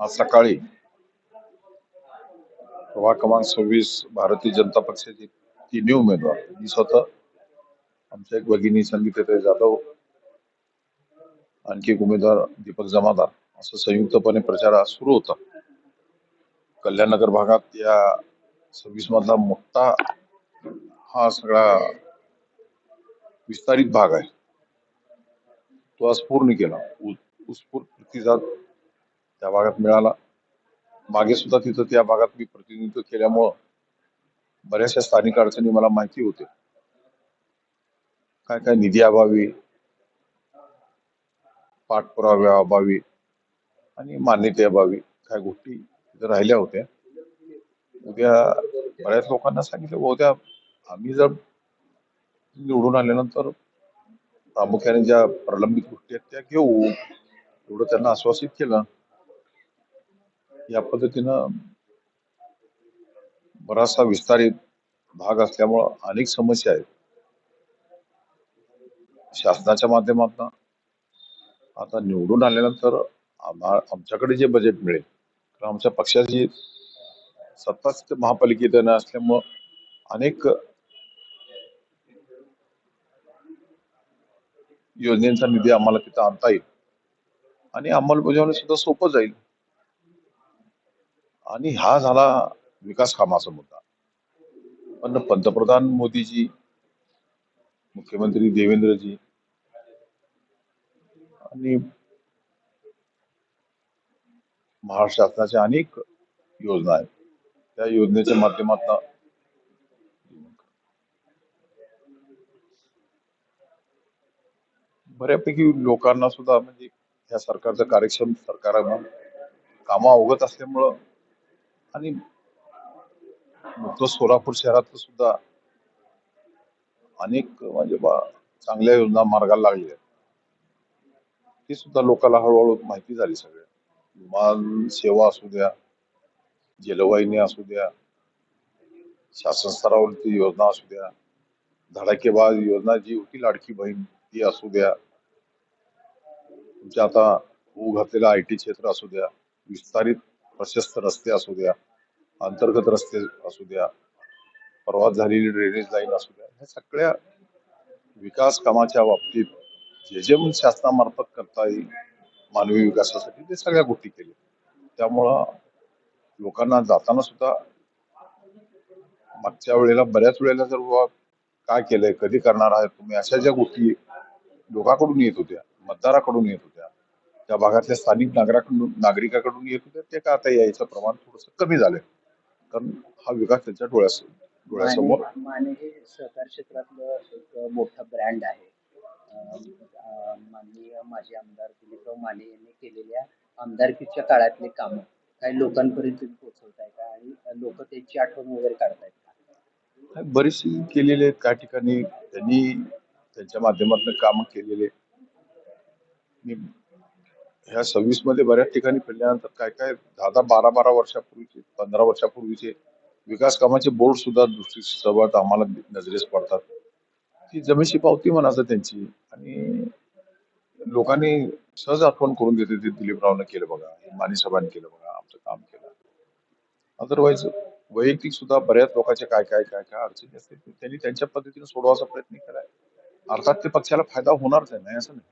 आज सकाळी प्रभाग क्रमांक सव्वीस भारतीय जनता पक्षाचे तिन्ही उमेदवार मी स्वतः आमच्या एक भगिनी संगीता जाधव आणखी एक उमेदवार दीपक जमादार असं संयुक्तपणे प्रचार आज सुरू होता. कल्याणनगर भागात या सव्वीस मधला मोठा हा सगळा विस्तारित भाग आहे. तो आज पूर्ण केला. उत्स्फूर्त प्रतिसाद त्या भागात मिळाला. मागे सुद्धा तिथं त्या भागात मी प्रतिनिधित्व केल्यामुळं बऱ्याचशा स्थानिक अडचणी मला माहिती होते काय काय निधी अभावी पाठपुराव्या अभावी आणि मान्यते अभावी काय गोष्टी तिथं राहिल्या होत्या. उद्या बऱ्याच लोकांना सांगितलं उद्या आम्ही जर निवडून आल्यानंतर प्रामुख्याने ज्या प्रलंबित गोष्टी आहेत त्या घेऊ. एवढं त्यांना आश्वासित केलं. या पद्धतीनं बराचसा विस्तारित भाग असल्यामुळं अनेक समस्या आहेत. शासनाच्या माध्यमातून आता निवडून आल्यानंतर आम्हा आमच्याकडे जे बजेट मिळेल कारण आमच्या पक्षाची सत्ताच महापालिकेत न असल्यामुळं अनेक योजनेचा निधी आम्हाला तिथं आणता येईल. आणि अंमलबजावणी सुद्धा सोपं जाईल. आणि हा झाला विकास कामाचा मुद्दा. पण पंतप्रधान मोदीजी मुख्यमंत्री देवेंद्रजी आणि महाराष्ट्र शासनाच्या अनेक योजना आहेत. त्या योजनेच्या माध्यमातून बऱ्यापैकी लोकांना सुद्धा म्हणजे ह्या सरकारचं कार्यक्षम सरकार आहे कामं अवगत असल्यामुळं आणि तो सोलापूर शहरात सुद्धा अनेक म्हणजे बा चांगल्या योजना मार्गाला लागल्या आहेत. ती सुद्धा लोकांना हळूहळू माहिती झाली सगळ्या. विमान सेवा असू द्या जलवाहिनी असू द्या शासन स्तरावरती योजना असू द्या धडाकेबाज योजना जी होती लाडकी बहीण ती असू द्या तुमच्या आता होऊ घातलेलं आय टी क्षेत्र असू द्या विस्तारित प्रशस्त रस्ते असू द्या अंतर्गत रस्ते असू द्या परवा झालेली ड्रेनेज लाईन असू द्या ह्या सगळ्या विकास कामाच्या बाबतीत जे जे म्हणून शासनामार्फत करता येईल मानवी विकासासाठी ते सगळ्या गोष्टी केल्या. त्यामुळं लोकांना जाताना सुद्धा मागच्या वेळेला बऱ्याच वेळेला जर बुवा काय केलंय कधी करणार आहे तुम्ही अशा ज्या गोष्टी लोकांकडून येत होत्या मतदाराकडून येत होत्या त्या भागातल्या स्थानिक नागरिकाकडून नागरिकाकडून येत होत्या. ते का आता यायचं? प्रमाण थोडस कमी झालंय. कारण हा विकास त्यांच्या डोळ्यास डोळ्यासमोर माने हे सहकार क्षेत्रातलं एक मोठं ब्रँड आहे. माननीय माजी आमदार दिलीपराव माने यांनी केलेल्या आमदारकीच्या काळातले कामं. काही लोकांपर्यंत तुम्ही पोहोचवताय का? आणि लोक त्याची आठवण वगैरे काढतायत का? बरीचशी केलेले आहेत. काही ठिकाणी त्यांनी त्यांच्या माध्यमातून काम केलेले आणि ह्या सव्वीसमध्ये बऱ्याच ठिकाणी फिरल्यानंतर काय काय दहा दहा बारा बारा वर्षापूर्वीचे पंधरा वर्षापूर्वीचे विकास कामाचे बोर्ड सुद्धा दृष्टीसोबत आम्हाला नजरेस पडतात. ती जमेची पावती म्हणायचं त्यांची आणि लोकांनी सहज आठवण करून देते ते दिलीपरावनं केलं बघा हे माने केलं बघा आमचं काम केलं. अदरवाईज वैयक्तिक सुद्धा बऱ्याच लोकांचे काय काय काय काय अडचणी असते त्यांनी त्यांच्या पद्धतीने सोडवायचा प्रयत्न केलाय. अर्थात ते पक्षाला फायदा होणारच आहे नाही असं नाही.